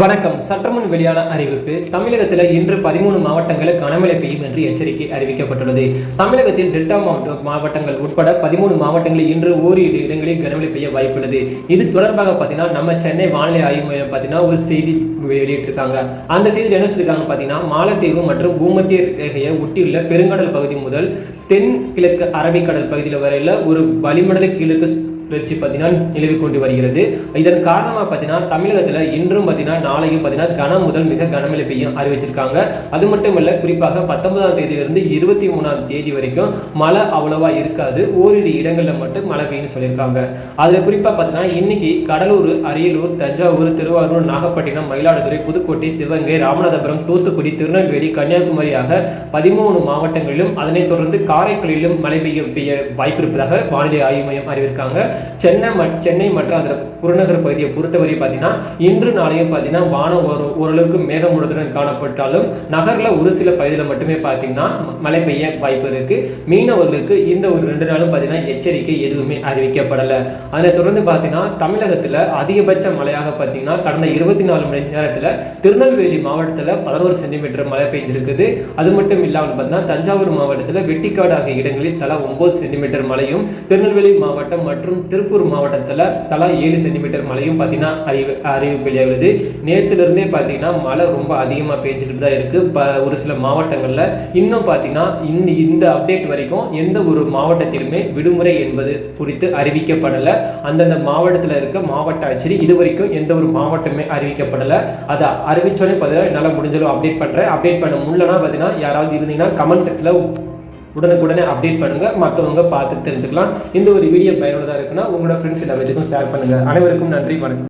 வணக்கம். சற்றமுன் வெளியான அறிவிப்பு. தமிழகத்தில் இன்று பதிமூணு மாவட்டங்களில் கனமழை பெய்யும் என்று எச்சரிக்கை அறிவிக்கப்பட்டுள்ளது. தமிழகத்தில் டெல்டா மாவட்ட மாவட்டங்கள் உட்பட பதிமூணு மாவட்டங்களில் இன்று ஓரிரு இடங்களில் கனமழை பெய்ய வாய்ப்புள்ளது. இது தொடர்பாக பார்த்தீங்கன்னா நம்ம சென்னை வானிலை ஆய்வு மையம் பார்த்தீங்கன்னா ஒரு செய்தி வெளியிட்டிருக்காங்க. அந்த செய்தியில் என்ன சொல்லியிருக்காங்க பார்த்தீங்கன்னா மாலத்தீவு மற்றும் பூமத்திய ரேகையை ஒட்டியுள்ள பெருங்கடல் பகுதி முதல் தென்கிழக்கு அரபிக்கடல் பகுதியில் வரையில் ஒரு வளிமண்டல கிழக்கு சுழற்சி பார்த்தீங்கன்னா நிலவி கொண்டு வருகிறது. இதன் காரணமாக பார்த்தீங்கன்னா தமிழகத்தில் இன்றும் பார்த்தீங்கன்னா நாளையும் பார்த்தீங்கன்னா கனம் முதல் மிக கனமழை பெய்யும் அறிவிச்சிருக்காங்க அது மட்டும் இல்லை குறிப்பாக பத்தொன்பதாம் தேதியிலிருந்து இருபத்தி மூணாம் தேதி வரைக்கும் மழை அவ்வளவா இருக்காது. ஓரிரு இடங்களில் மட்டும் மழை பெய்யும் சொல்லியிருக்காங்க. அதில் குறிப்பாக பார்த்தீங்கன்னா இன்னைக்கு கடலூர் அரியலூர் தஞ்சாவூர் திருவாரூர் நாகப்பட்டினம் மயிலாடுதுறை புதுக்கோட்டை சிவகங்கை ராமநாதபுரம் தூத்துக்குடி திருநெல்வேலி கன்னியாகுமரியாக பதிமூணு மாவட்டங்களிலும் அதனைத் தொடர்ந்து காரைக்குடியிலும் மழை பெய்ய பெய்ய வாய்ப்பு இருப்பதாக வானிலை ஆய்வு மையம் அறிவிருக்காங்க சென்னை ம- சென்னை மற்றும் அதன் புறநகர் பகுதியை பொறுத்தவரை பார்த்தீங்கன்னா இன்று நாளையும் பார்த்தீங்கன்னா வானம் ஒரு ஓரளவுக்கு மேகமூட்டத்துடன் காணப்பட்டாலும் நகரில் ஒரு சில பகுதியில் மட்டுமே பார்த்தீங்கன்னா மழை பெய்ய வாய்ப்பு இருக்கு. மீனவர்களுக்கு இந்த ஒரு ரெண்டு நாளும் பார்த்தீங்கன்னா எச்சரிக்கை எதுவுமே அறிவிக்கப்படலை. அதனை தொடர்ந்து பார்த்தீங்கன்னா தமிழகத்தில் அதிகபட்ச மழையாக பார்த்தீங்கன்னா கடந்த இருபத்தி நாலு மணி நேரத்தில் திருநெல்வேலி மாவட்டத்தில் பதினோரு சென்டிமீட்டர் மழை பெய்திருக்குது. அது மட்டும் இல்லாமல் பார்த்தீங்கன்னா தஞ்சாவூர் மாவட்டத்தில் வெட்டிக்காடு ஆகிய இடங்களில் தலா ஒன்பது சென்டிமீட்டர் மழையும் திருநெல்வேலி மாவட்டம் மற்றும் திருப்பூர் மாவட்டத்தில் தலா ஏழு சென்டிமீட்டர் மழையும் பார்த்தீங்கன்னா அறிவு அறிவிப்பு வெளியாகுது நேற்றுலேருந்தே பார்த்தீங்கன்னா மழை ரொம்ப அதிகமாக பெஞ்சிக்கிட்டு தான் இருக்குது ப ஒரு சில மாவட்டங்களில் இன்னும் பார்த்தீங்கன்னா இந்த இந்த அப்டேட் வரைக்கும் எந்த ஒரு மாவட்டத்திலுமே விடுமுறை என்பது குறித்து அறிவிக்கப்படலை. அந்தந்த மாவட்டத்தில் இருக்க மாவட்ட ஆட்சியர் இது வரைக்கும் எந்த ஒரு மாவட்டமே அறிவிக்கப்படலை. அதை அறிவித்தோடனே பார்த்தீங்கன்னா என்னால் முடிஞ்சளவு அப்டேட் பண்ணுறேன் அப்டேட் பண்ண முடியலன்னா பார்த்தீங்கன்னா யாராவது இருந்தீங்கன்னா கமெண்ட் செக்ஷனில் உடனுக்குடனே அப்டேட் பண்ணுங்கள் மற்றவங்க பார்த்து தெரிஞ்சுக்கலாம். இந்த ஒரு வீடியோ பயனுள்ளதாக இருக்குன்னா உங்களோட ஃப்ரெண்ட்ஸ் எல்லாத்துக்கும் ஷேர் பண்ணுங்கள் அனைவருக்கும் நன்றி வணக்கம்.